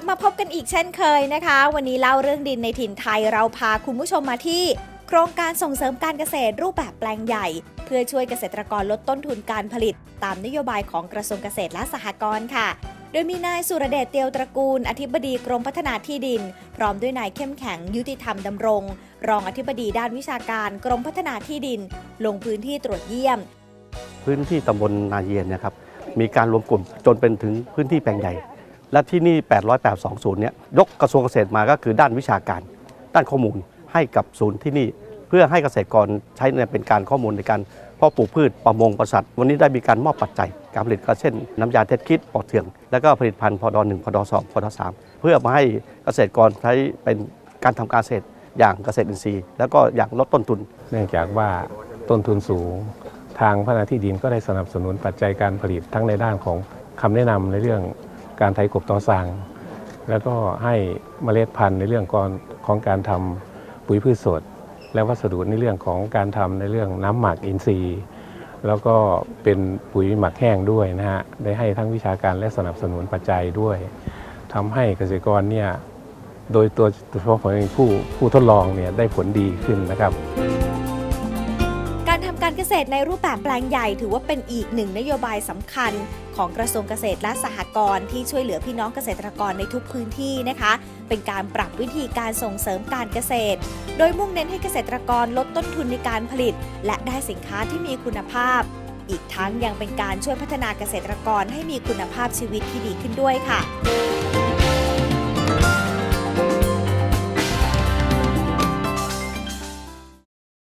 ลับมาพบกันอีกเช่นเคยนะคะ วันนี้เล่าเรื่องดินในถิ่นไทยเราพาคุณผู้ชมมาที่ โครงการส่งเสริมการเกษตรรูปแบบแปลงใหญ่ เพื่อช่วยเกษตรกรลดต้นทุนการผลิต ตามนโยบายของกระทรวงเกษตรและสหกรณ์ค่ะ โดยมีนายสุรเดชเตียวตระกูล อธิบดีกรมพัฒนาที่ดิน พร้อมด้วยนายเข้มแข็งยุติธรรมดำรง รองอธิบดีด้านวิชาการกรมพัฒนาที่ดิน ลงพื้นที่ตรวจเยี่ยม พื้นที่ตำบลนาเยียนนะครับมีการรวมกลุ่มจนเป็นถึงพื้นที่แปลงใหญ่ และที่นี่808ศูนย์เนี่ย ยกกระทรวงเกษตรมาก็คือด้านวิชาการ ด้านข้อมูลให้กับศูนย์ที่นี่ เพื่อให้เกษตรกรใช้ในเป็นการข้อมูลในการเพาะปลูกพืชประมงประสัตว์วันนี้ได้มีการมอบปัจจัย การผลิตก็เช่น น้ำยาเท็ดคิดปลอดเถื่อง แล้วก็ผลิตภัณฑ์พอดหนึ่งพอดสองพอดสามเพื่อมาให้เกษตรกรใช้เป็นการทำการเกษตรอย่างเกษตรอินทรีย์ แล้วก็อย่างลดต้นทุน เนื่องจากว่าต้นทุนสูง ทางพัฒนาที่ดินก็ได้สนับสนุนปัจจัยการผลิตทั้งในด้านของคำแนะนำในเรื่อง การไถกบต่อสั่งแล้วก็ให้เมล็ดพันธุ์ในเรื่องของของการทำปุ๋ยพืชสด และวัสดุในเรื่องของการทำในเรื่องน้ำหมักอินทรีย์ แล้วก็เป็นปุ๋ยหมักแห้งด้วยนะฮะได้ให้ทั้งวิชาการและสนับสนุนปัจจัยด้วยทำให้เกษตรกรเนี่ยโดยตัวเฉพาะของผู้ผู้ทดลองเนี่ยได้ผลดีขึ้นนะครับ การทำการเกษตรในรูปแบบแปลงใหญ่ถือว่าเป็นอีกหนึ่งนโยบายสำคัญ ของกระทรวงเกษตรและสหกรณ์ที่ช่วยเหลือพี่น้องเกษตรกรในทุกพื้นที่นะคะ เป็นการปรับวิธีการส่งเสริมการเกษตร โดยมุ่งเน้นให้เกษตรกรลดต้นทุนในการผลิต และได้สินค้าที่มีคุณภาพ อีกทั้งยังเป็นการช่วยพัฒนาเกษตรกรให้มีคุณภาพชีวิตที่ดีขึ้นด้วยค่ะ